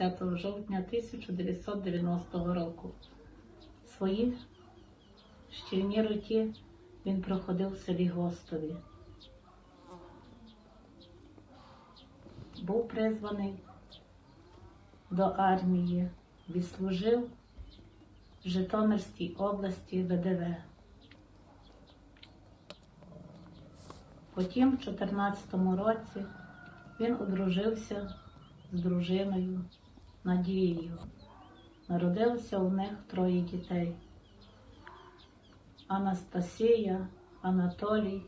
Михайло 20 жовтня 1990 року. Свої шкільні роки він проходив в селі Гостові. Був призваний до армії, відслужив в Житомирській області ВДВ. Потім, в 2014 році, він одружився з дружиною Надією. Народилося у них троє дітей: Анастасія, Анатолій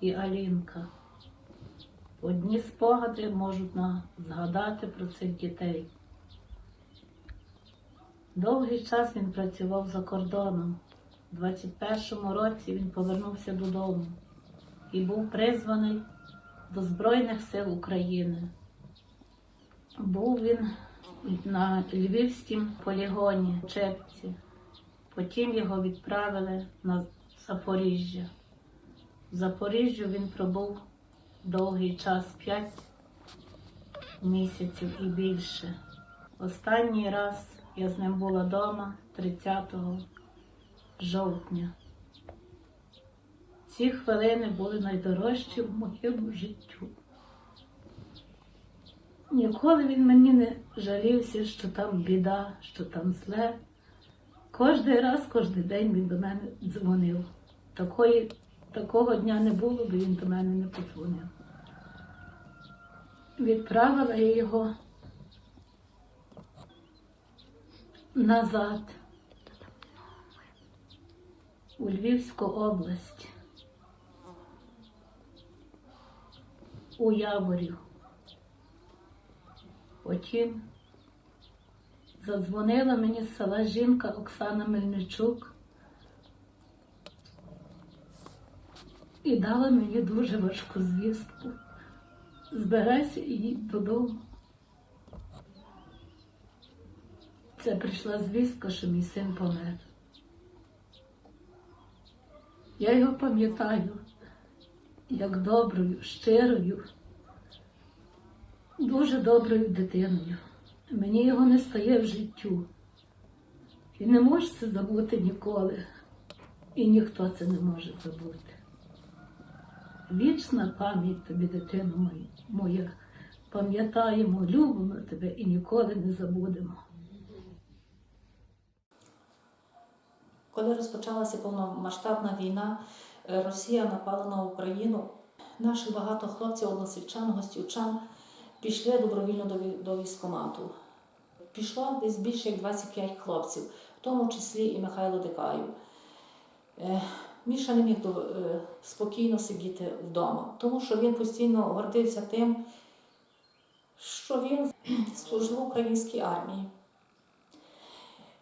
і Алінка. Одні спогади можуть нам згадати про цих дітей. Довгий час він працював за кордоном. У 21-му році він повернувся додому і був призваний до Збройних сил України. Був він на Львівському полігоні в Чепці. Потім його відправили на Запоріжжя. В Запоріжжю він пробув довгий час 5 місяців і більше. Останній раз я з ним була вдома 30 жовтня. Ці хвилини були найдорожчі в моєму життю. Ніколи він мені не жалівся, що там біда, що там зле. Кожний раз, кожен день він до мене дзвонив. Такої, такого дня не було, бо він до мене не подзвонив. Відправила я його назад у Львівську область, у Яворів. Потім задзвонила мені з села жінка Оксана Мельничук і дала мені дуже важку звістку. Збирайся і їдь додому. Це прийшла звістка, що мій син помер. Я його пам'ятаю як доброю, щирою, дуже доброю дитиною. Мені його не стає в життю. І не може це забути ніколи. І ніхто це не може забути. Вічна пам'ять тобі, дитино моя. Пам'ятаємо, любимо тебе і ніколи не забудемо. Коли розпочалася повномасштабна війна, е, Росія напала на Україну. Наші багато хлопців, односельчан, гостівчан пішли добровільно до, військкомату. Пішло десь більше як 25 хлопців, в тому числі і Михайло Дикаєв. Е, Міша не міг е, спокійно сидіти вдома, тому що він постійно гордився тим, що він служив в українській армії.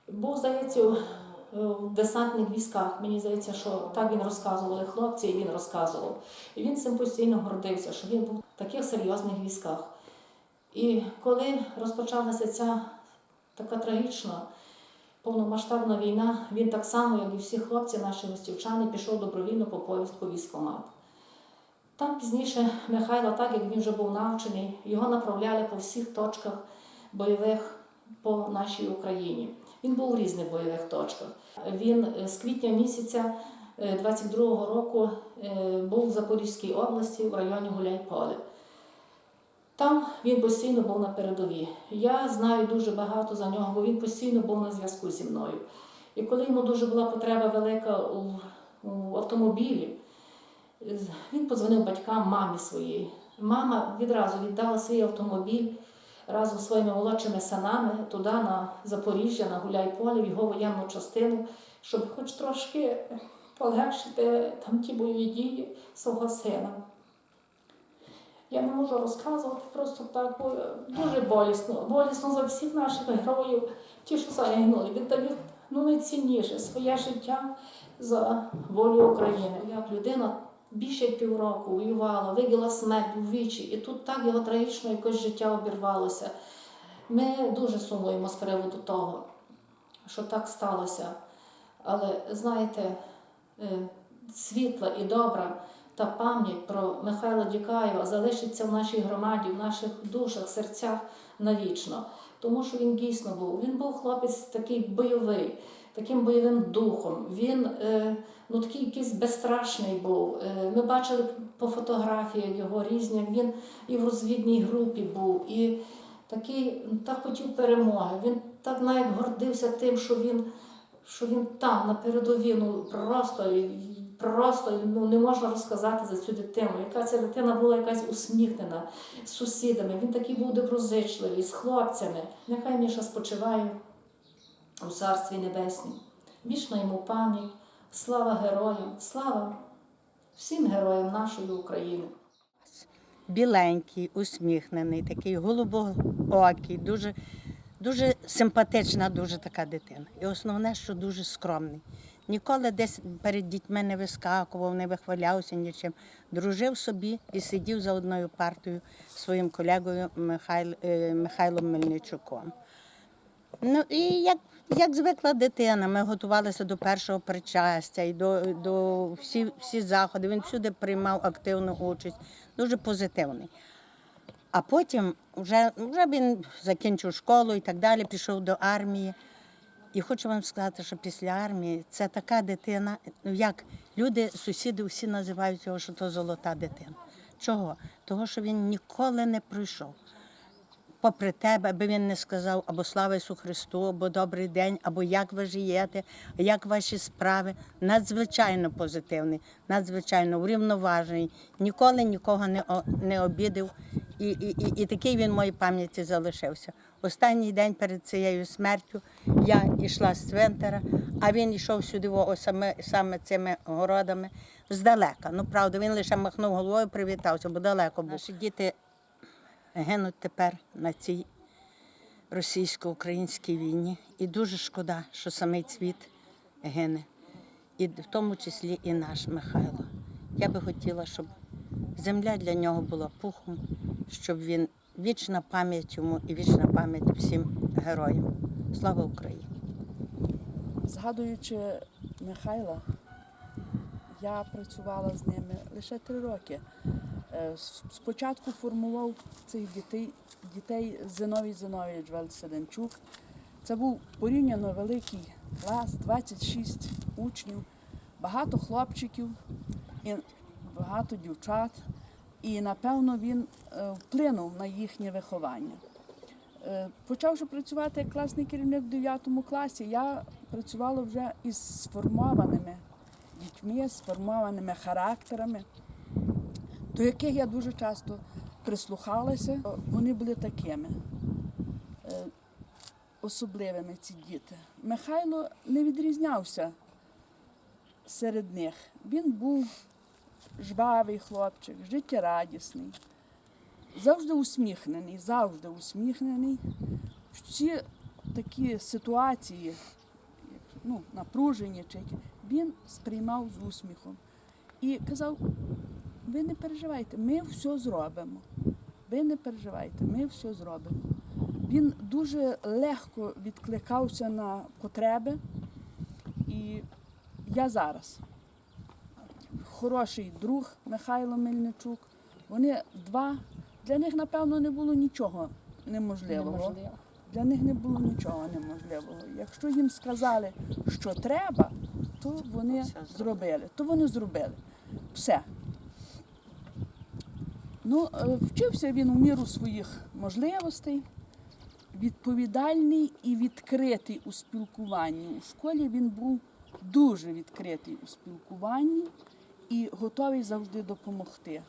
Був, здається, в десантних військах. Мені здається, що так він розказували хлопці, і він розказував. І він цим постійно гордився, що він був в таких серйозних військах. І коли розпочалася ця така трагічна повномасштабна війна, він так само, як і всі хлопці, наші гостівчани, пішов добровільно по повістку в військкомат. Там пізніше Михайло, так як він вже був навчений, його направляли по всіх точках бойових по нашій Україні. Він був у різних бойових точках. Він е, з квітня місяця е, 22-го року е, був в Запорізькій області в районі Гуляйполе. Там він постійно був на передовій. Я знаю дуже багато за нього, бо він постійно був на зв'язку зі мною. І коли йому дуже була потреба велика у, у автомобілі, він подзвонив батькам мамі своїй. Мама відразу віддала свій автомобіль разом зі своїми молодшими синами туди на Запоріжжя, на Гуляйполе, в його воєнну частину, щоб хоч трошки полегшити там ті бойові дії свого сина. Я не можу розказувати просто так, бо дуже болісно. Болісно за всіх наших героїв, ті, що загинули, віддають ну, найцінніше своє життя за волю України. Як людина більше півроку воювала, виділа смерть у вічі, і тут так його трагічно якось життя обірвалося. Ми дуже сумуємо з приводу того, що так сталося. Але знаєте, е, світла і добра та пам'ять про Михайла Дікаєва залишиться в нашій громаді, в наших душах, серцях навічно. Тому що він дійсно був. Він був хлопець такий бойовий, таким бойовим духом. Він е, ну, такий якийсь безстрашний був. Е, ми бачили по фотографіях його різні. Він і в розвідній групі був, і такий так хотів перемоги. Він так навіть гордився тим, що він, що він там на передовій. Ну просто, просто ну, не можна розказати за цю дитину. Яка ця дитина була якась усміхнена з сусідами. Він такий був доброзичливий, з хлопцями. Нехай Міша спочиває у царстві небеснім. Вічна йому пам'ять, слава героям, слава всім героям нашої України. біленький, усміхнений, такий голубоокий, дуже, дуже симпатична, дуже така дитина. І основне, що дуже скромний. Ніколи десь перед дітьми не вискакував, не вихвалявся нічим. Дружив собі і сидів за одною партою своїм колегою Михайл, е, Михайлом Мельничуком. Ну і як, як звикла дитина, ми готувалися до першого причастя і до, до всі, всі заходи. Він всюди приймав активну участь, дуже позитивний. А потім вже, вже він закінчив школу і так далі, пішов до армії. І хочу вам сказати, що після армії це така дитина, ну як люди, сусіди всі називають його, що то золота дитина. Чого? Того, що він ніколи не пройшов попри тебе, аби він не сказав або слава Ісу Христу, або добрий день, або як ви живете, як ваші справи. Надзвичайно позитивний, надзвичайно врівноважений, ніколи нікого не, не обідав. І, і, і, і такий він в моїй пам'яті залишився. Останній день перед цією смертю я йшла з цвинтара, а він йшов сюди саме, саме цими городами здалека. Ну, правда, він лише махнув головою, привітався, бо далеко був. Наші діти гинуть тепер на цій російсько-українській війні. І дуже шкода, що самий цвіт гине. І в тому числі і наш Михайло. Я би хотіла, щоб земля для нього була пухом, щоб він вічна пам'ять йому і вічна пам'ять всім героям. Слава Україні! Згадуючи Михайла, я працювала з ними лише три роки. Е, Спочатку формував цих дітей, дітей Зиновій Зиновійович Вельседенчук. Це був порівняно великий клас, 26 учнів, багато хлопчиків і багато дівчат. І напевно він е, вплинув на їхнє виховання. Е, Почавши працювати як класний керівник в 9 класі, я працювала вже із сформованими дітьми, сформованими характерами, до яких я дуже часто прислухалася. Вони були такими е, особливими, ці діти. Михайло не відрізнявся серед них. Він був жвавий хлопчик, життєрадісний завжди усміхнений, завжди усміхнений. Всі такі ситуації, ну, напружені, чи які, він сприймав з усміхом і казав: ви не переживайте, ми все зробимо. Ви не переживайте, ми все зробимо. Він дуже легко відкликався на потреби, і я зараз хороший друг Михайло Мельничук. Вони два. Для них, напевно, не було нічого неможливого. Неможливо. Для них не було нічого неможливого. Якщо їм сказали, що треба, то вони зробили. То вони зробили. Все. Ну, е, вчився він у міру своїх можливостей, відповідальний і відкритий у спілкуванні. У школі він був дуже відкритий у спілкуванні і готовий завжди допомогти.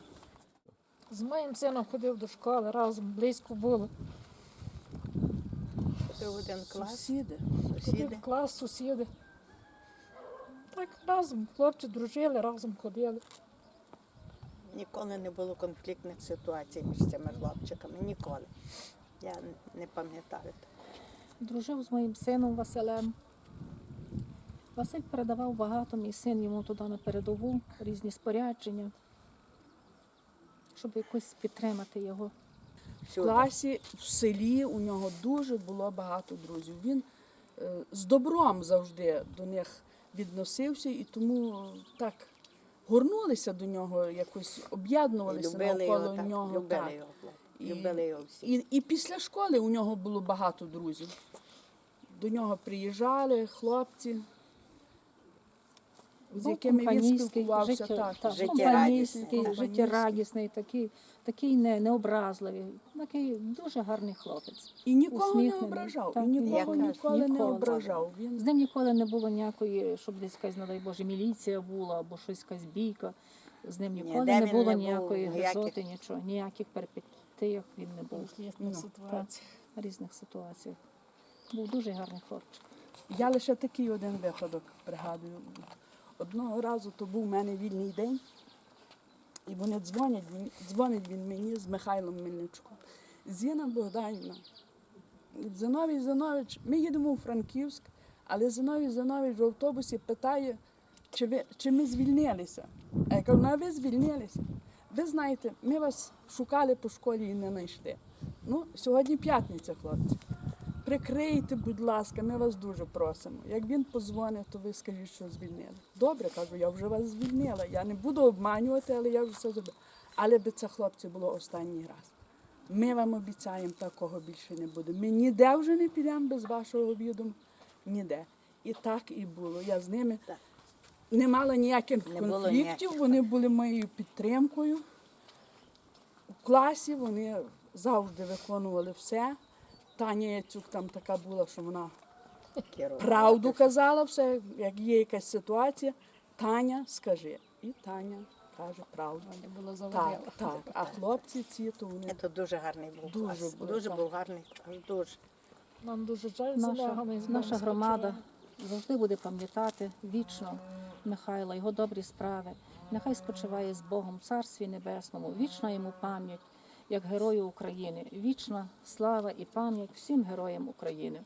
З моїм сином ходив до школи, разом близько було. Це один клас, Сусіди. Сусіди. в клас, сусіди. Так разом, хлопці дружили, разом ходили. Ніколи не було конфліктних ситуацій між цими хлопчиками. Ніколи. Я не пам'ятаю. Дружив з моїм сином Василем. Василь передавав багато, мій син йому туди на передову, різні спорядження, щоб якось підтримати його. В класі, в селі у нього дуже було багато друзів. Він е, з добром завжди до них відносився і тому так горнулися до нього, якось об'єднувалися Любили його навколо так, нього. любили так. його, любили його всі. І, і після школи у нього було багато друзів. До нього приїжджали хлопці, з Був якими він компанійський, спілкувався. життя- так. так, Життєрадісний. компанійський, Компанійський. життєрадісний, такий, такий не, необразливий, такий дуже гарний хлопець. І нікого не усміхнений. ображав, Так, і нікого як ніколи не ніколи. ображав. З ним ніколи не було ніякої, щоб десь якась, не дай Боже, міліція була або щось якась бійка. З ним ніколи де не він було не був, ніякої ніяких- гризоти, нічого, ніяких перипетіях він не був. Ну, Так, в різних ситуаціях. Був дуже гарний хлопчик. Я лише такий один випадок пригадую. Одного разу то був у мене вільний день, і вони дзвонять, дзвонить він мені з Михайлом Мельничуком. Зіна Богданівна, Зиновій Зинович, ми їдемо у Франківськ, але Зиновій Зинович в автобусі питає, чи, ви, чи ми звільнилися. А я кажу, ну а ви звільнилися. Ви знаєте, ми вас шукали по школі і не знайшли. Ну, сьогодні п'ятниця, хлопці. Прикрийте, будь ласка, ми вас дуже просимо. Як він позвонить, то ви скажіть, що звільнили. Добре, кажу, я вже вас звільнила. Я не буду обманювати, але я вже все зробила. Але би це хлопці було останній раз. Ми вам обіцяємо, такого більше не буде. Ми ніде вже не підемо без вашого відома. Ніде. І так і було. Я з ними не мала ніяких Не конфліктів. Вони були моєю підтримкою. У класі вони завжди виконували все. Таня Яцюк там така була, що вона правду казала все, як є якась ситуація. Таня, скажи. І Таня каже правду. Так, так. А хлопці ці, то вони Це дуже гарний був Дуже клас. був, Дуже так. був гарний дуже. Нам дуже жаль наша, наша громада завжди буде пам'ятати вічно Михайла, його добрі справи. Нехай спочиває з Богом в Царстві Небесному, вічна йому пам'ять, як герою України. Вічна слава і пам'ять всім героям України.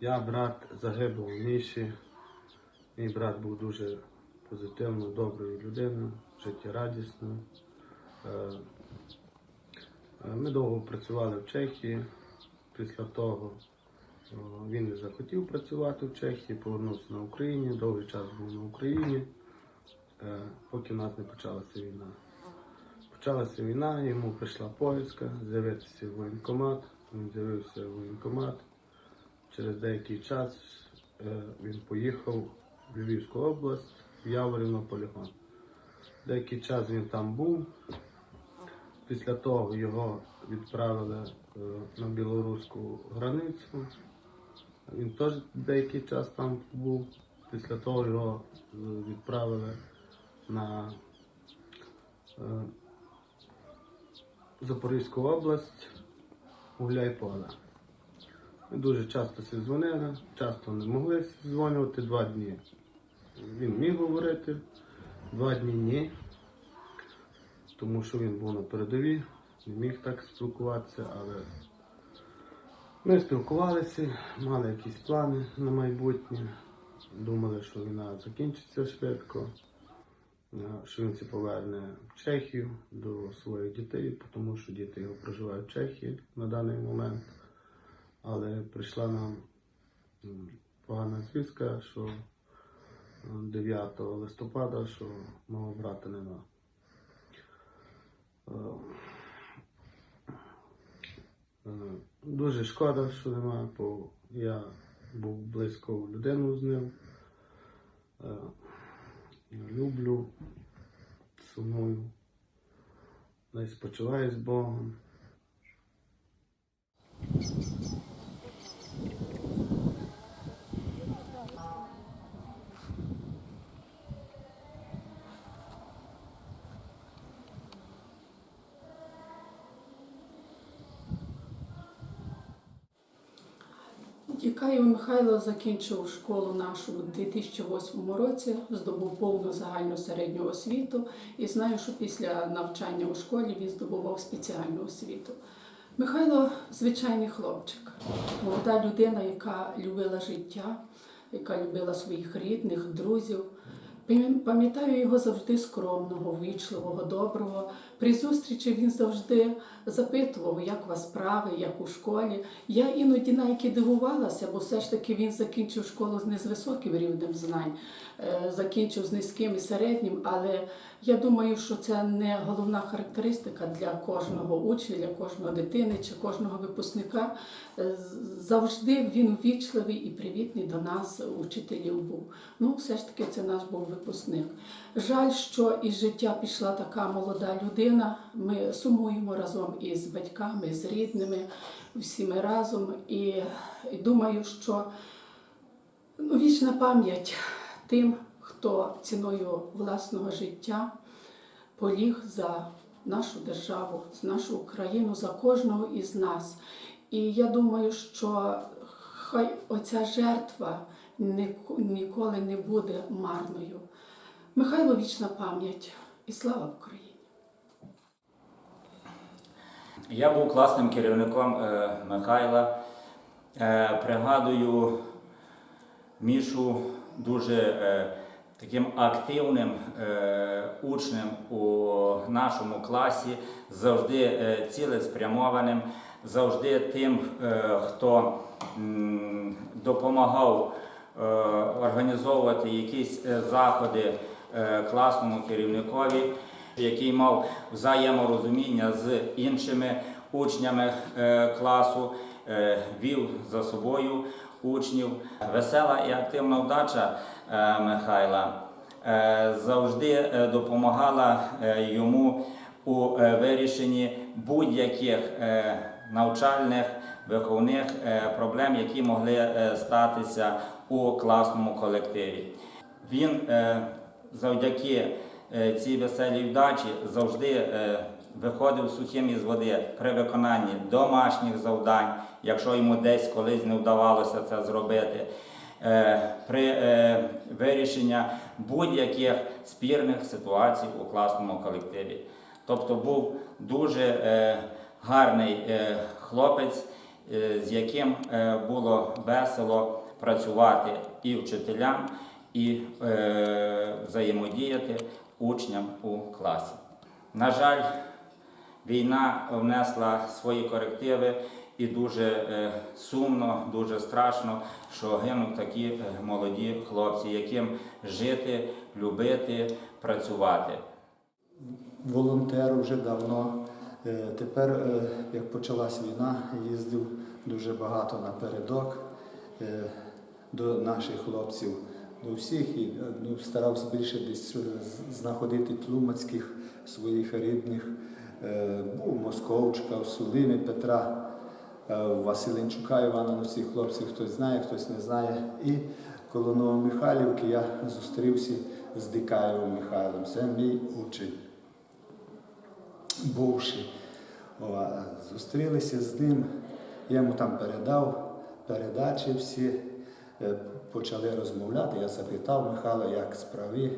Я брат загиблого Міші. Мій брат був дуже позитивною, доброю людиною, життєрадісною. Е, е, Ми довго працювали в Чехії. Після того е, він не захотів працювати в Чехії, повернувся на Україні, довгий час був на Україні, поки в нас не почалася війна. Почалася війна, йому прийшла повістка з'явитися в воєнкомат. Він з'явився воєнкомат. Через деякий час е, він поїхав в Львівську область, в Яворів на полігон. Деякий час він там був. Після того його відправили е, на білоруську границю. Він теж деякий час там був. Після того його е, відправили на Запорізьку область Гуляйполе. Ми дуже часто всі дзвонили, часто не могли дзвонювати два дні. Він міг говорити, два дні ні, тому що він був на передовій, не міг так спілкуватися, але ми спілкувалися, мали якісь плани на майбутнє, думали, що війна закінчиться швидко, що це поверне в Чехію до своїх дітей, тому що діти його проживають в Чехії на даний момент. Але прийшла нам погана звістка, що е, 9 листопада, що мого брата нема. Е, е, Дуже шкода, що нема, бо я був близько людину з ним. Люблю, сумую, спочиваю з Богом. Дікаєв Михайло закінчив школу нашу у 2008 році, здобув повну загальну середню освіту і знаю, що після навчання у школі він здобував спеціальну освіту. Михайло звичайний хлопчик, молода людина, яка любила життя, яка любила своїх рідних, друзів. Пам'ятаю його завжди скромного, ввічливого, доброго. При зустрічі він завжди запитував, як у вас справи, як у школі. Я іноді навіть дивувалася, бо все ж таки він закінчив школу не з високим рівнем знань, е, закінчив з низьким і середнім, але я думаю, що це не головна характеристика для кожного учня, для кожного дитини чи кожного випускника. Е, Завжди він ввічливий і привітний до нас, учителів був. Ну, все ж таки, це наш був випускник. Жаль, що із життя пішла така молода людина. Ми сумуємо разом із батьками, з рідними, всі ми разом. І, і думаю, що ну, вічна пам'ять тим, хто ціною власного життя поліг за нашу державу, за нашу Україну, за кожного із нас. І я думаю, що хай оця жертва ніколи не буде марною. Михайло вічна пам'ять і слава Україні! Я був класним керівником е, Михайла. Е, пригадую Мішу дуже е, таким активним е, учнем у нашому класі, завжди е, цілеспрямованим, завжди тим, е, хто м, допомагав е, організовувати якісь е, заходи е, класному керівникові, який мав взаєморозуміння з іншими учнями е, класу, е, вів за собою учнів. Весела і активна вдача е, Михайла завжди допомагала йому у вирішенні будь-яких навчальних виховних проблем, які могли статися у класному колективі. Він завдяки е, цій веселій вдачі завжди е, виходив сухим із води при виконанні домашніх завдань, якщо йому десь колись не вдавалося це зробити. е, При вирішенні будь-яких спірних ситуацій у класному колективі. Тобто був дуже гарний хлопець, з яким було весело працювати і вчителям, і взаємодіяти учням у класі. На жаль, війна внесла свої корективи, і дуже е, сумно, дуже страшно, що гинуть такі е, молоді хлопці, яким жити, любити, працювати. волонтер вже давно. Е, Тепер, як почалась війна, їздив дуже багато напередок до наших хлопців, до всіх і е, ну, старався більше десь е, знаходити тлумацьких своїх рідних. Е, Був Московчика, в Сулимі Петра, е, Василенчука Івана, ну всіх хлопців хтось знає, хтось не знає. І коло Новомихайлівки я зустрівся з Дикаєвим Михайлом. Це мій учень бувший. Зустрілися з ним, я йому там передав передачі всі, е, почали розмовляти. Я запитав Михайла, як справи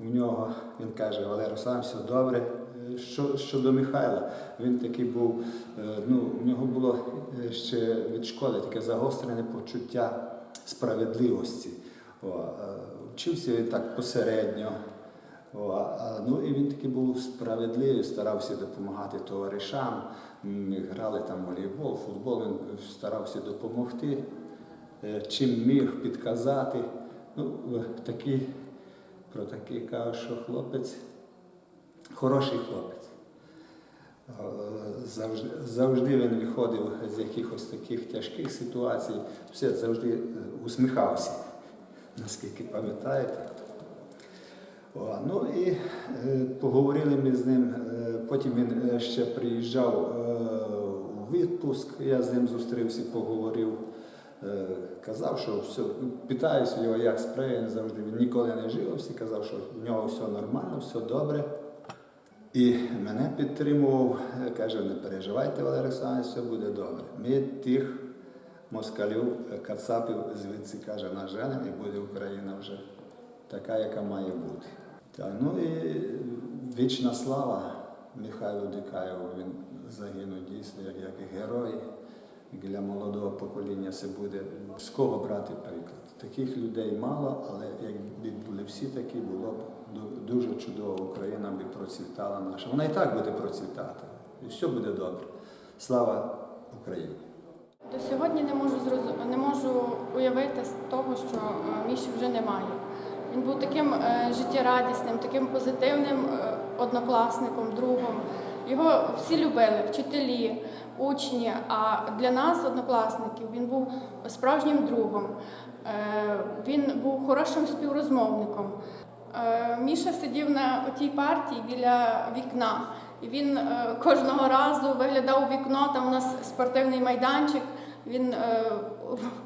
у нього. Він каже, Валерій сам все добре. Е, Що, щодо Михайла, він такий був, е, ну, у нього було е, ще від школи таке загострене почуття справедливості. О, Вчився він так посередньо. О, ну і він такий був справедливий, старався допомагати товаришам. Грали там волейбол, футбол, він старався допомогти, чим міг підказати. Ну, е, такий, про такий кажу, що хлопець, хороший хлопець. Е, Завжди, завжди він виходив з якихось таких тяжких ситуацій, все завжди е, усміхався, наскільки пам'ятаю. Ну і е, поговорили ми з ним. Е, потім він е, ще приїжджав е, у відпуск. Я з ним зустрівся, поговорив. Е, казав, що все, питаюся його, як справи, завжди він ніколи не живився, казав, що в нього все нормально, все добре. І мене підтримував, е, каже, не переживайте, Валерій Олександрович, все буде добре. Ми тих москалів, е, кацапів звідси каже, наженемо і буде Україна вже така, яка має бути. Так, ну і вічна слава Михайлу Дикаєву. Він загинув дійсно як, як герой. Для молодого покоління це буде з кого брати приклад. таких людей мало, але якби були всі такі, було б дуже чудово. Україна би процвітала наша. Вона і так буде процвітати. І все буде добре. Слава Україні! До сьогодні не можу не можу уявити з того, що е, Міші вже немає. Він був таким е, життєрадісним, таким позитивним е, однокласником, другом. Його всі любили, вчителі, учні. А для нас, однокласників, він був справжнім другом. Е, Він був хорошим співрозмовником. Е, Міша сидів на тій партії біля вікна. І він е, кожного разу виглядав у вікно, там у нас спортивний майданчик. Він,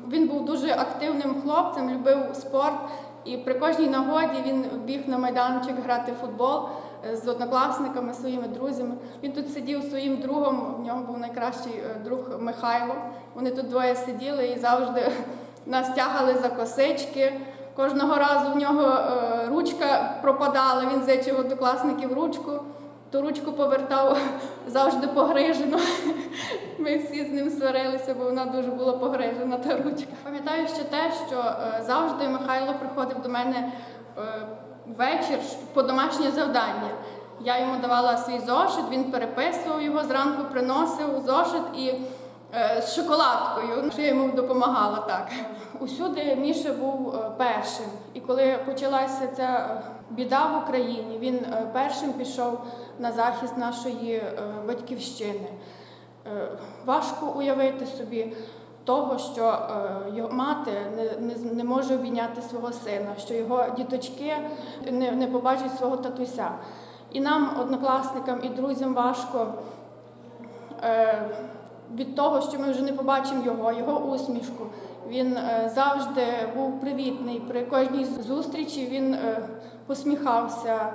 він був дуже активним хлопцем, любив спорт. І при кожній нагоді він біг на майданчик грати в футбол з однокласниками, своїми друзями. Він тут сидів своїм другом, в нього був найкращий е, друг Михайло. Вони тут двоє сиділи і завжди нас тягали за косички. Кожного разу в нього е, ручка пропадала, він зичив однокласників ручку, ту ручку повертав завжди погрижено. Ми всі з ним сварилися, бо вона дуже була погрижена, та ручка. Пам'ятаю ще те, що е, завжди Михайло приходив до мене ввечір по домашнє завдання. Я йому давала свій зошит, він переписував його, зранку приносив зошит і е, з шоколадкою. Я йому допомагала так. Усюди Міша був е, першим. І коли почалася ця е, біда в Україні, він е, першим пішов на захист нашої батьківщини. Важко уявити собі того, що е, його мати не, не, не може обійняти свого сина, що його діточки не, не побачать свого татуся. І нам, однокласникам і друзям, важко е, від того, що ми вже не побачимо його, його усмішку. Він е, завжди був привітний. При кожній зустрічі він е, посміхався,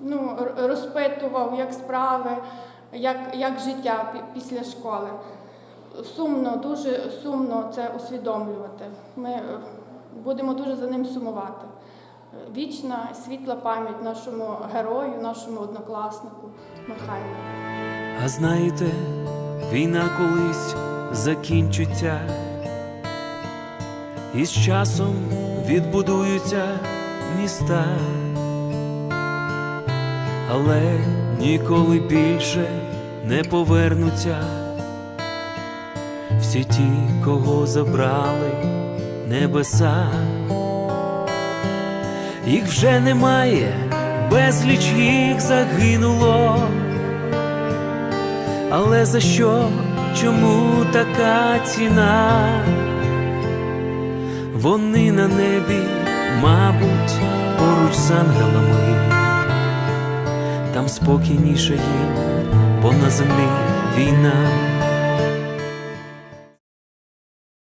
ну, розпитував, як справи, як, як життя після школи. Сумно, дуже сумно це усвідомлювати. Ми е, будемо дуже за ним сумувати. Вічна світла пам'ять нашому герою, нашому однокласнику Михайлу. А знаєте, війна колись закінчиться, і з часом відбудуються міста, але ніколи більше не повернуться всі ті, кого забрали небеса. Їх вже немає, безліч їх загинуло. Але за що, чому така ціна? Вони на небі, мабуть, поруч з ангелами, там спокійніше їм, бо на землі війна.